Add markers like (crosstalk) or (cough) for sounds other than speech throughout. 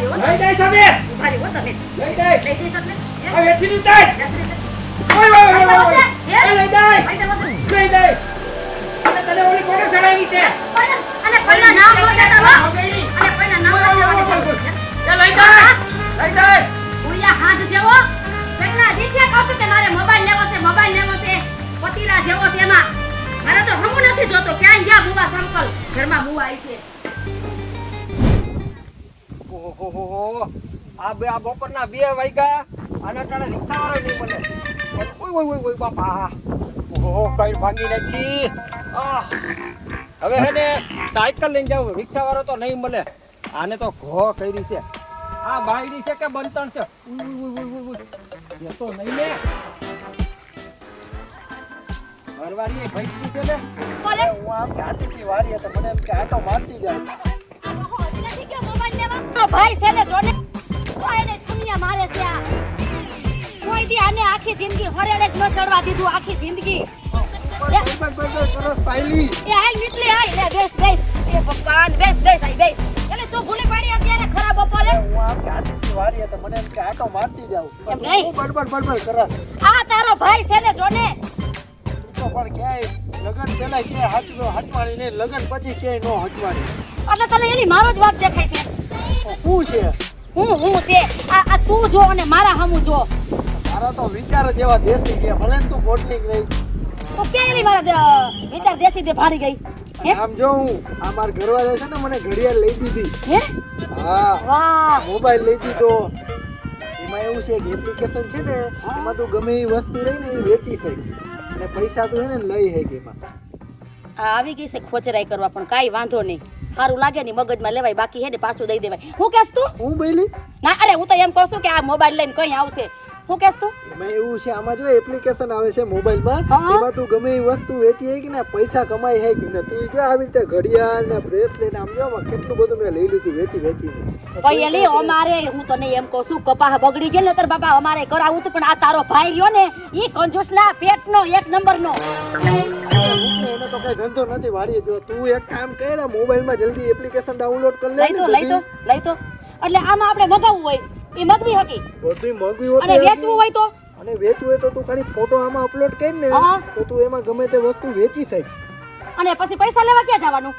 રહ્યો લઈ જાય તમે. ઊભા રહ્યો તમે. લઈ જાય. લઈ જઈશ એટલે આ વેઠી નું જાય. ઓય ઓય ઓય ઓય, ઓય. એ લઈ જાય. લઈ જાઓ તમે. લઈ જાય. અને તને ઓલી કોને ચડાવી છે? અને કોઈના નામ ન હો. અને કોઈના નામ ન લેવા દેતા. એ લઈ જાય. લઈ જાય. ઉડિયા હાથ જેવો. કેટલા દીઠે કહું કે મારે મોબાઈલ લેવો છે મોબાઈલ લેવો છે. પતિરા જેવો તેમાં મારે તો હમું નથી જોતો. ક્યાંય ગયા બુવા સંકલ? ઘરમાં બુવા આવી છે. ઓહોહોહો. આ બે આ બપોરના બે વાગ્યા અને ટાણે રિક્ષાવાળો નહીં મળે. પણ ઓય ઓય ઓય ઓય બાપા ઓહો કઈ ભાંગી નાખી. આહ. હવે હે ને સાયકલ લઈને જાવ રિક્ષાવાળો તો નહીં મળે. આને તો ઘો કરી છે. આ બાયડી છે કે બંતણ છે. એ તો નહીં ને ઘરવાળી ભાઈ છે ને? હું આમ જાતી વારી તો મને એમ કે આટો મારતી જાય. ભાઈ છે ને જોને તો એને દુનિયા મારે છે આ. કોઈ દી આને આખી જિંદગી હરેડે જ ન ચડવા દીધું આખી જિંદગી. એ હાલ નીકળી આય લે બેસ બેસ. એ ભગવાન બેસ બેસ આઈ બેસ. એટલે તું ભૂલી પડી અત્યારે ખરાબ બપોરે? હું આમ જાતી હતી વારી તો મને એમ કે આટો મારતી જાવ એમ નહીં. બડબડ બડબડ કરસ આ તારો ભાઈ છે ને જોને તું તો પણ ક્યાંય લગન પહેલા ક્યાંય હાચવો હાચવાણી ને લગન પછી ક્યાંય નો હાચવાણી. એટલે તને એની મારો જ વાત દેખાય છે. શું છે? હું હું તે આ આ તું જો અને મારા હમુ જો. મારા તો વિચાર જ એવા દેશી ગયા ભલે તું મોડલિંગ રહી તો એની મારા વિચાર દેશી તે ભારી ગઈ? હે? આમ જો હું આ મારા ઘરવાળા છે ને મને ઘડિયાળ લઈ દીધી. હે? હા વાહ. મોબાઈલ લઈ દીધો. એમાં એવું છે કે એપ્લિકેશન છે ને એમાં તું ગમે એ વસ્તુ રહી ને એ વેચી શક. અને પૈસા તું હે ને લઈ શક એમાં. આ આવી ગઈ છે ખોચરાઈ કરવા પણ કાંઈ વાંધો નહીં. સારું લાગે નહીં મગજમાં લેવાય બાકી હે ને પાછું દઈ દેવાય. હું કેસ તું? હું બોલી? ના અરે હું તો એમ કહું છું કે આ મોબાઈલ લઈને કઈ આવશે. હું કહેશ તું? એમાં એવું છે આમાં જો એપ્લિકેશન આવે છે મોબાઈલમાં. એમાં તું ગમે એ વસ્તુ વેચી હે કે ને પૈસા કમાઈ હે કે ને તું જો આવી રીતે ઘડિયાળ ને બ્રેસલેટ આમ જો આમાં કેટલું બધું મેં લઈ લીધું વેચી વેચી. પૈયલી અમારે હું તને એમ કહું છું કપાહ બગડી ગયો ને તાર બાપા અમારે કરાવું હતું પણ આ તારો ભાઈ રહ્યો ને ઈ કંજૂસના પેટનો એક નંબરનો. એને તો કઈ ધંધો નથી વાળી જો તું એક કામ કર મોબાઈલમાં જલ્દી એપ્લિકેશન ડાઉનલોડ કરી લે લઈ તો લઈ તો લઈ તો. એટલે આમાં આપણે મગાવવું હોય. એ મગવી હતી બધી મગવી હોત અને વેચવું હોય તો? અને વેચવું હોય તો તું ખાલી ફોટો આમાં અપલોડ કરી ને તો તું એમાં ગમે તે વસ્તુ વેચી શક. અને પછી પૈસા લેવા ક્યાં જવાનું?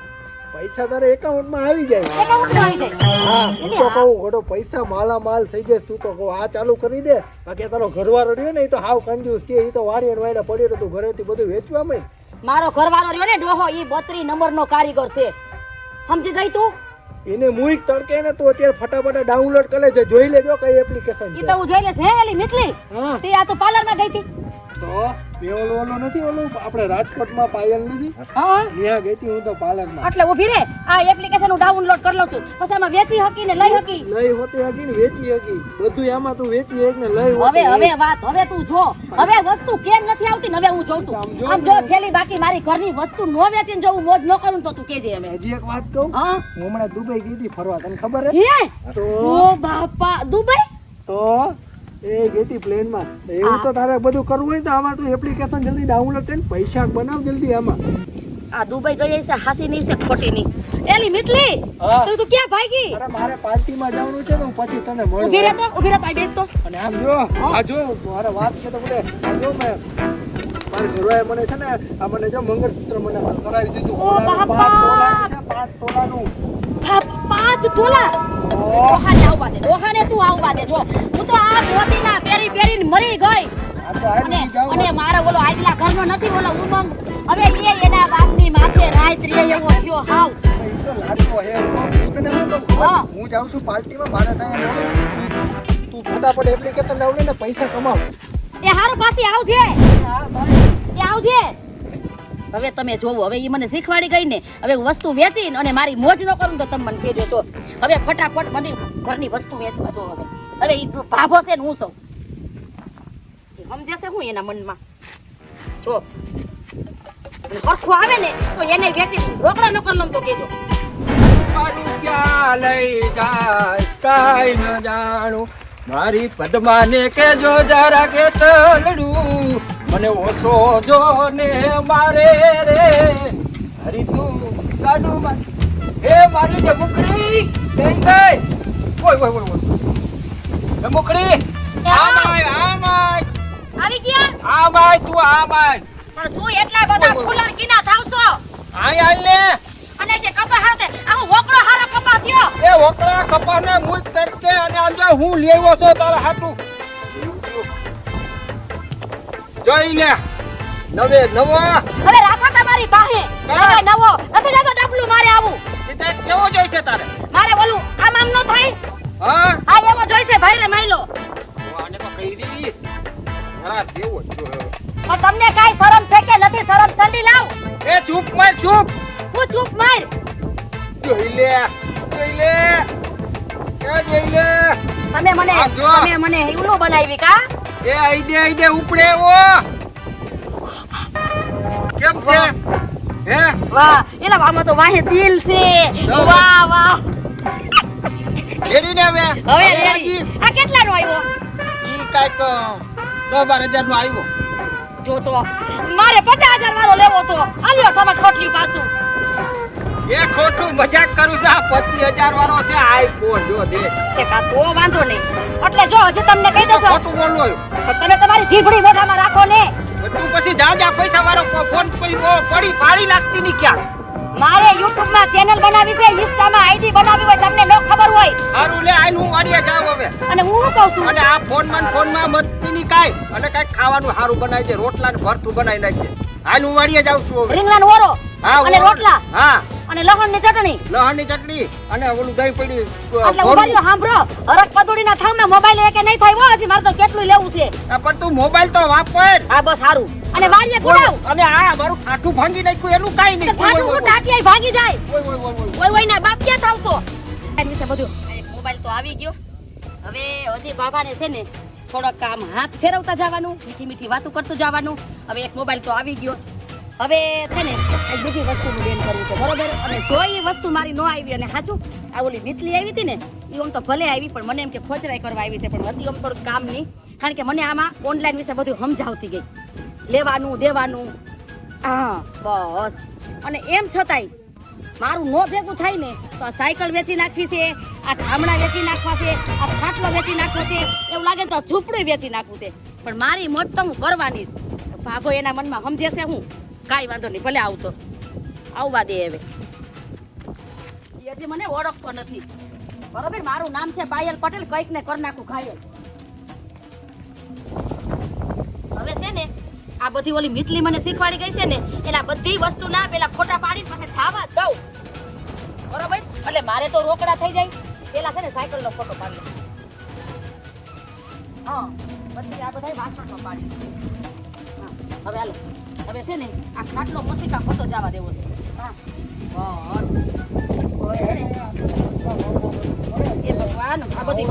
પૈસા તારે એકાઉન્ટમાં આવી જાય. એકાઉન્ટમાં આવી જાય. હા હું તો કહું ઘડો પૈસા માલા માલ થઈ જાય તું તો કહું આ ચાલુ કરી દે. બાકી તારો ઘરવાળો રહ્યો ને એ તો હાવ કંજૂસ કે એ તો વાડી અને વાડા પડ્યો તું ઘરેથી બધું વેચવા માંડ. મારો ઘરવાળો રહ્યો ને ડોહો એ બત્રી નંબરનો કારીગર છે. સમજી ગઈ તું? એને મુઈક તડકે ને તું અત્યારે ફટાફટ ડાઉનલોડ કરે છે જોઈ લેજો કઈ એપ્લિકેશન છે. એ તો હું જોઈ લઈશ હે એલી મિતલી તે આ તો પાર્લરમાં ગઈ હતી. તો? બે ઓલો ઓલો નથી ઓલો આપણે રાજકોટમાં પાયલ નથી. હા? ત્યાં ગઈ હું તો પાર્લરમાં એટલે ઊભી રે. આ એપ્લિકેશન હું ડાઉનલોડ કરી લઉં છું. પછી આમાં વેચી હકી ને લઈ હકી? લઈ હોતી હકી ને વેચી હકી. બધું આમાં તું વેચી હક ને લઈ હવે હોતી હવે વાત હવે તું જો. હવે વસ્તુ કેમ નથી આવતી ને હવે હું જોઉં છું. આમ જો છેલ્લી બાકી મારી ઘરની વસ્તુ નો વેચીને જો હું મોજ ન કરું તો તું કેજે અમે હજી એક વાત કહું? હા? હું હમણાં દુબઈ ગઈ હતી ફરવા. તને ખબર હે? તો? બાપા. દુબઈ? તો? એ ગઈ પ્લેનમાં. એવું તો તારે બધું કરવું હોય તો આમાં તું એપ્લિકેશન જલ્દી ડાઉનલોડ કરીને પૈસા બનાવ જલ્દી આમાં. આ દુબઈ ગઈ છે હાસી નહીં છે ખોટી નહીં એલી મિતલી તું તું ક્યાં ભાગી? અરે મારે પાર્ટીમાં જવાનું છે ને હું પછી તને ઊભી રહે તો ઊભી રહે તો બેસ તો. અને આમ જો આ જો મારે વાત છે તો બોલે આ જો મે મારા ઘરવાળાએ મને છે ને આ મને જો મંગળસૂત્ર મને કરાવી દીધું. ઓ બાપા! પાંચ તોલાનું છે પાંચ તોલાનું. પાંચ તોલા? ઓ, દોહાને આવવા દે દોહાને તું આવવા દે જો. હું તો આ મોતીના પેરી પેરીને મરી ગઈ. અને અને મારો ઓલો આગલા ઘરનો નથી ઓલો ઉમંગ. હવે એ એના બાપની માથે રાત રે એવો થયો હાવ. હે. જાઉં છું પાર્ટીમાં મારે ત્યાં. તું ફટાફટ એપ્લિકેશન ડાઉનલોડ ને પૈસા કમાવ. એ હારું પાછી આવજે. એ આવજે. હવે તમે જોવો, હવે એ મને શીખવાડી ગઈ ને હવે વસ્તુ વેચીને અને મારી મોજ ન કરું તો તમે મને કહેજો તો હવે ફટાફટ બધી ઘરની વસ્તુ વેચવા જો હવે. હવે એ ભાભો છે ને હું સૌ. એ સમજે છે હું એના મનમાં? જો. અને આવે ને તો એને વેચી રોકડા ન કરી તો કહેજો. લઈ જાય જાણું. મારી પદ્માને કેજો જરા કે તલડું. મને ઓછો જો ને મારે રે. હરી તું ગાડું હે મારી જે મુકડી કઈ ગઈ. ઓય ઓય ઓય ઓય. મુકડી આ. માય આ માય આવી ગયા? આ માય તું આ માય પણ શું એટલા બધા. ફૂલણ કિના થાવ છો? આય આય લે. અને જે કપા હાથે આવો હોકળો હારો કપા થયો. એ વોકળા કપા ને મુજ તરકે અને આજે હું લેવો છો તારા હાટુ. જોઈ લે? નવે નવો? હવે રાખો તમારી પાસે. હા. હવે નવો. નથી લેતો ડબલું મારે આવું. તે કેવો જોઈશે તારે? મારે બોલું આમ આમ નો થાય. હા? આ એવો જોઈશે ભાઈ રે માઈલો આને તો કહી દીધી. જરા દેવો પણ તમને કાઈ શરમ છે કે નથી? શરમ સંડી લાવ. એ ચૂપ માર ચૂપ. હું ચૂપ માર. જોઈ લે જોઈ લે. કે જોઈ લે? તમે મને. તમે મને હિવલો બનાવી કા? એ આઈડે આઈડે ઉપડે ઓ! કેમ છે? હે? વાહ એલા આમાં તો વાહે દિલ છે. વાહ વાહ. રેડી ને હવે? હવે રેડી. આ કેટલાનો આવ્યો? ઈ કાઈક દસ બાર હજાર નો આવ્યો. જો તો. મારે પચાસ હજાર વાળો લેવો તો. આલ્યો તમાર ખોટલી પાછું. એ ખોટું મજાક કરું છું. આ પચીસ હજાર વાળો છે આઈફોન જો દે. કા તો વાંધો નહીં. એટલે જો હજી તમને કહી દઉં ખોટું બોલું તમે તમારી જીભડી મોઢામાં રાખો ને. તું પછી જા જા પૈસા વાળો ફોન બહુ પડી પાડી લાગતી ની ક્યાં મારે YouTube માં ચેનલ બનાવી છે Insta માં આઈડી બનાવી હોય તમને નો ખબર હોય. હારું લે આઈ હું વાડીએ જાવ હવે. અને હું શું કહું છું? અને આ ફોનમાં ફોનમાં મતતી ની કાઈ. અને કાઈ ખાવાનું સારું બનાવી દે રોટલા ને ભરતું બનાવી નાખજે. હાલ હું વાડીએ જાઉં છું હવે. રીંગણાનો ઓરો હા અને રોટલા? હા. અને લહણની ચટણી. લહણની ચટણી અને ઓલું દહીં પડ્યું એટલે ગોળું. ઉભાર્યો સાંભળો હરક પદુડીના થાંભલા મોબાઈલ એક નહીં થાય હો હજી મારે તો કેટલું લેવું છે. પણ તું મોબાઈલ તો વાપર હા બસ સારું. અને વાડીએ ગુડાવ. અને આ મારું ઠાઠું ભાંગી નાખ્યું એનું કાઈ નહીં. પાછું હું ટાટિયાય ભાગી જાય. ઓય, ઓય, ઓય, ઓય. ઓય ના બાપ ક્યાં થાવશો એની વિશે બધું. મોબાઈલ તો આવી ગયો. હવે હજી બાબાને છે ને થોડોક કામ હાથ ફેરવતા જવાનું મીઠી મીઠી વાતો કરતું જવાનું. હવે એક મોબાઈલ તો આવી ગયો. હવે છે ને એક બીજી વસ્તુનું બેન કરવું છે, બરોબર? અને જો એ વસ્તુ મારી ન આવી અને સાચું આ ઓલી મીઠલી આવી હતી ને એ આમ તો ભલે આવી, પણ મને એમ કે ખોચરાઈ કરવા આવી છે, પણ હતી આમ થોડુંક કામ નહીં કારણ કે મને આમાં ઓનલાઈન વિશે બધું સમજાવતી ગઈ. લેવાનું, દેવાનું. હા, બસ. અને એમ છતાંય, મારું નો ભેગું થાય ને, તો આ સાયકલ વેચી નાખવી છે, આ ધામણા વેચી નાખવા છે, આ ખાટલો વેચી નાખવો છે, એવું લાગે તો આ ઝૂંપડું વેચી નાખવું છે. પણ મારી મોત તો હું કરવાની જ. ભાગો એના મનમાં સમજે છે હું. કાંઈ વાંધો નહીં, ભલે આવતો. આવવા દે હવે. એ હજી મને ઓળખતો નથી. બરોબર, મારું નામ છે પાયલ પટેલ કંઈક ને કર નાખું ઘાયલ. હવે છે ને, આ બધી ઓલી મીતલી મને શીખવાડી ગઈ છે ને, એના બધી વસ્તુ ના પેલા ફોટા પાડીને પછી છાવા દઉં. બરોબર? એટલે મારે તો રોકડા થઈ જાય. પેલા છે ને સાયકલ નો ફોટો પાડી. હા, પછી આ બધા વાસણનો પાડી હા, હવે હાલો. હવે છે ને આ ખાટલો મસ્તિકા ફોટો જવા દેવો છે. છે એ ભગવાન આ બધી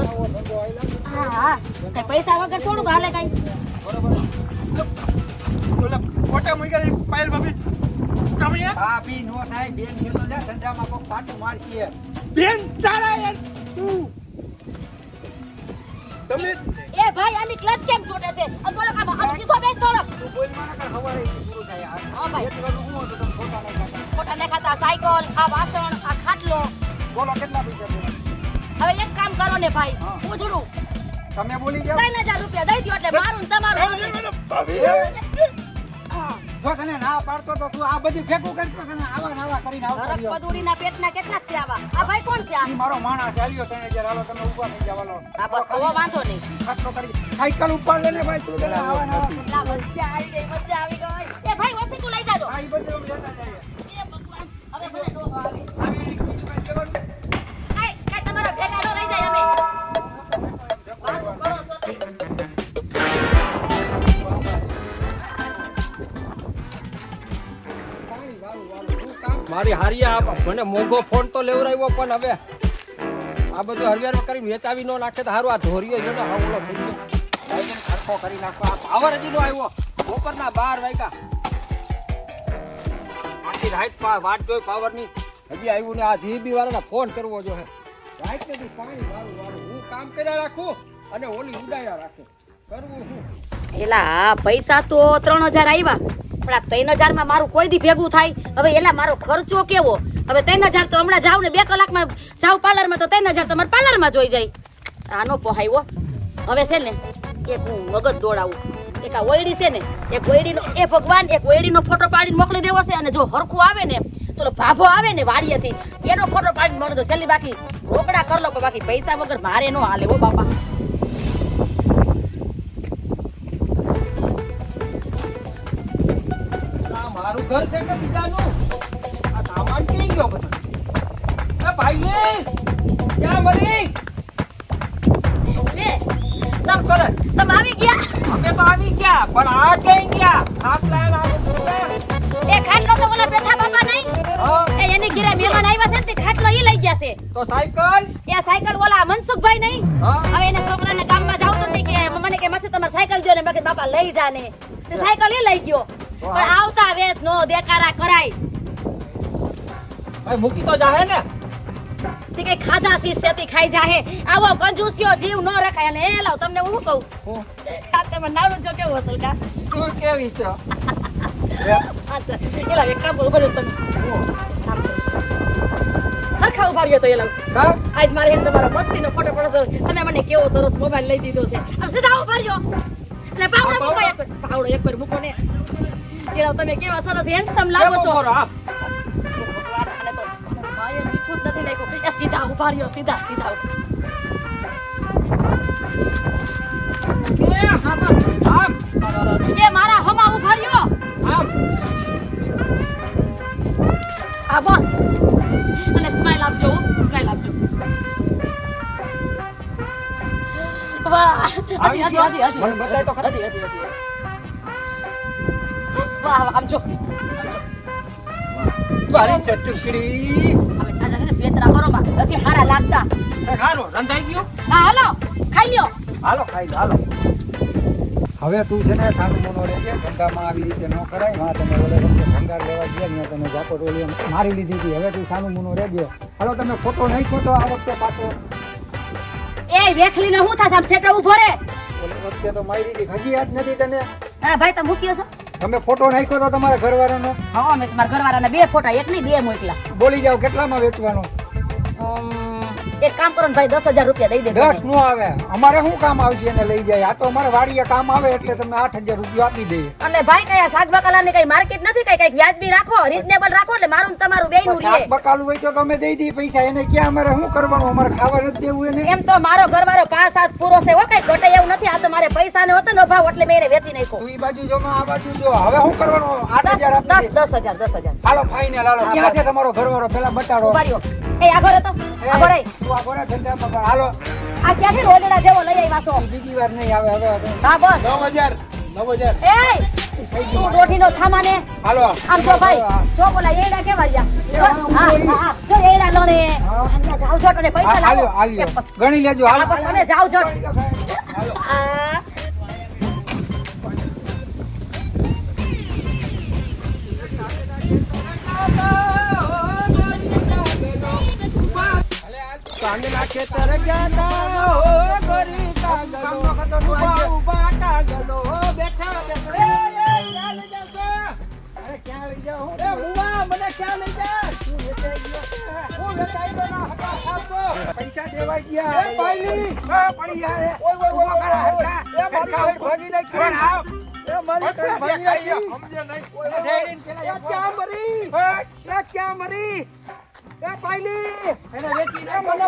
હા હા. કઈ પૈસા વગર થોડુંક હાલે કઈ? ઓલા ફોટા મૂક્યા પાયલ ભાભી. તમે નો થાય. બેન જા ધંધામાં કોક પાટું મારશી. બેન તારા યાર તું. તમે એ ભાઈ આની ક્લચ કેમ છોડે છે? આ થોડોક આમ આમ સીધો બેસ થોડોક બોલ મારા કર હવારે ફોટા દેખાતા સાયકલ આ વાસણ આ ખાટલો બોલો કેટલા પૈસા હવે એક કામ કરો ને ભાઈ. ઉધડું તમે બોલી જાઓ ત્રણ હજાર રૂપિયા દઈ દ્યો એટલે મારું તમારું. જો તને ના પાડતો તો તું આ બધું ભેગું કરતો તને આવા ને આવા કરીને આવતો રહ્યો. પદુડીના પેટના કેટલાક છે આવા આ ભાઈ કોણ છે આ મારો માણસ ચાલ્યો તને હજાર હાલો તમે ઊભા થઈ જાવ હાલો આ બસ તો વાંધો નહીં ખાટલો કરી સાયકલ ઉપાડ લે ને ભાઈ તું તને આવા મજા આવી ગઈ મજા આવી એ લઈ જાજો. હા ઈ બધું લેતા જાય એ ભગવાન હવે ભલે ડોહો આવે. આવી રીત બીજી કાઈ કાઈ તમારા ભેગા નો રહી જાય અમે. વાતો કરો તો થઈ મારી હારિયા મને મોંઘો ફોન તો લેવરાવ્યો પણ હવે આ બધું હરિયાર કરી વેચાવી નો નાખે તો હારું આ ધોરીઓ જો ને હવળો થઈ ગયો કરી નાખો આ પાવર હજી નો આવ્યો. બપોરના બાર વાગ્યા. આખી રાત વાટ જોઈ, પાવરની. હજી આવ્યું ને આ જીબી વાળાને ફોન કરવો જો હે. રાત નથી પાણી વાળું વાળું. હું કામ કર્યા રાખું અને ઓલી ઉડાયા રાખું. કરવું હું? એલા પૈસા તો ત્રણ હજાર આવ્યા પણ આ ત્રણ હજારમાં મારું કોઈ દી ભેગું થાય? હવે એલા, મારો ખર્ચો કેવો? હવે ત્રણ હજાર તો હમણાં જાવ ને બે કલાકમાં જાવ પાર્લરમાં, તો ત્રણ હજાર તમારે પાર્લરમાં જોઈ જાય. આનો પહાયો હવે છે ને, એક હું મગજ દોડાવું. એક આ ઓયડી છે ને એક ઓયડીનો એ ભગવાન એક ઓયડીનો ફોટો પાડીને મોકલી દેવો છે અને જો હરખું આવે ને તો ભાભો આવે ને વાડીએથી એનો ફોટો પાડીને મળે તો છેલ્લી બાકી રોકડા કર લો બાકી પૈસા વગર મારે નો હાલે ઓ બાપા. આ મારું ઘર છે કે બીજાનું આ સામાન ક્યાં ગયો બધો? ભાઈ ક્યાં મરી? લે કેમ કરે? તમે આવી ગયા? અમે તો આવી ગયા પણ આ ક્યાં ગયા? હાથ લાઈન આવે એ ખાટલો તો બોલા બેઠા બાપા નહીં? એ એની ઘરે મહેમાન આવ્યા છે ને તે ખાટલો ઈ લઈ ગયા છે. તો સાયકલ? એ સાયકલ ઓલા મનસુખભાઈ નહીં? હવે એને છોકરાને ગામમાં જાવ તો કે મને કે મસી તમારે સાયકલ જો ને બાકી બાપા લઈ જા ને તે સાયકલ ઈ લઈ ગયો. પણ આવતા વેત નો દેકારા કરાય. ભાઈ મૂકી તો જાહે ને. તે કઈ ખાધા શિષ્યથી ખાઈ જાહે. આવો કંજૂસિયો જીવ ન રખાય. અને એ લાવ તમને હું કહું? આ તમે નાનું જો કેવું હતું કા? તું કેવી છો? (laughs) આ તો એ લાવ એક કામ બોલો તમે. હરખા ઊભા રહ્યો તો એ લાવ આજ મારે એને તમારો મસ્તીનો ફોટો પડતો તમે મને કેવો સરસ મોબાઈલ લઈ દીધો છે. આમ સીધા ઊભા રહ્યો. અને પાવડો મૂકો એક પાવડો એક વાર મૂકો ને. કેળો તમે કેવા સરસ હેન્ડસમ લાગો છો. જ નથી નાખ્યું એ સીધા ઊભા રહ્યો સીધા સીધા એ મારા હમા ઊભા રહ્યો હા બસ અને સ્માઈલ આપજો સ્માઈલ આપજો વાહ હજી હજી હજી હજી મને બતાય તો ખરા. હજી હજી વાહ, આમ જો મારી ચટકડી હવે છાજા છે ને પેતરા બરોબર નથી હારા લાગતા. ખારો રંધાઈ ગયો? હા હાલો ખાઈ લ્યો. હાલો ખાઈ હાલો. હવે તું છે ને સાનું મોનો રહેજે ધંધામાં આવી રીતે ન કરાયમાં તમે ઓલે વખતે ભંગાર લેવા ગયા ને તમે ઝાપટ ટોલી મારી લીધી હતી. હવે તું સાનું મોનો રહેજે હાલો તમે ફોટો નાખ્યો તો આ વખતે પાછો. એ વેખલી ને હું થાશે સાબ સેટા ઊભો રે. ઓલે વખતે તો મારી લીધી ખગી યાદ નથી તને. હા ભાઈ તમે મૂક્યો છો? તમે ફોટો નાખ્યો તો તમારા ઘરવાળાનો. હા મેં તમારા ઘરવાળાના બે ફોટા એક નહીં બે મોકલા. બોલી જાવ કેટલામાં વેચવાનો? એક કામ કરો ને ભાઈ દસ હજાર રૂપિયા દઈ દેજો દસનું આવે. અમારે શું કામ આવશે એને લઈ જાય? આ તો અમારે વાડીએ કામ આવે એટલે તમે આઠ હજાર રૂપિયા આપી દઈએ. અને ભાઈ કઈ આ શાકબકલા ની કઈ માર્કેટ નથી? કઈ કંઈક વ્યાજબી રાખો? રીઝનેબલ રાખો એટલે મારું તમારું બેયનું નું શાક બકાલું હોય તો તમે દઈ દઈએ પૈસા. એને ક્યાં અમારે શું કરવાનું? અમારે ખાવા નથી દેવું એને. એમ તો મારો ઘરવાળો પાંચ સાત પૂરો છે હો કઈ ઘટે એવું નથી. આ તો મારે પૈસા ને હતો ને ભાવ એટલે મેં વેચી નાખ્યો. તું ઈ બાજુ જો આ બાજુ જો. હવે શું કરવાનું? આઠ હજાર દસ દસ હજાર દસ હજાર. હાલો ફાઈનલ હાલો. ક્યાં છે તમારો ઘરવાળો? પેલા બતાડો. એ આગળ તો. આગળ રહી તું આ ગોળા ધંધામાં પણ હાલો. આ ક્યાંથી રોજડા જેવો લઈ આવ્યા છો? બીજી વાર નહીં આવે હવે. હા બસ. નવ હજાર નવ હજાર. એ તું દોઢીનો થામા ને હાલો. આમ જો ભાઈ જો બોલા એડા કેવા રહ્યા? હા હા જો એડા લો ને. અહીંયા જાવ જટ અને પૈસા લાવો. ગણી લેજો હાલો. તમે જાવ જટ. આ કાંગના ખેતર ગયા હો ગોરી કાગડો ઊભા ઊભા કાગડો બેઠા બેઠા ક્યાં લઈ જાશો? અરે ક્યાં લઈ જાઓ એ, બુવા, મને ક્યાં લઈ જા? હું વેચાઈ ગયો ના હતા ખાતો. પૈસા દેવાઈ ગયા એ, ભાઈની. હા, પડી ગયા ઓય, ઓય, ઓય, કરો, એ, મારી. ભાગી નાખી. પણ આવ. એ, મારી ભાગી નાખી. સમજ્યા નહીં. ઓય, ઓય, પેલા ક્યાં મરી? એ, ક્યાં મરી? એ પાયલી! એને વેચી દે મને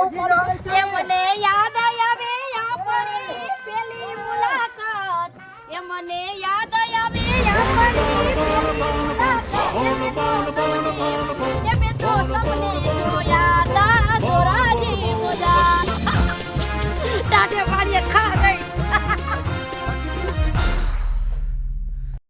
ખા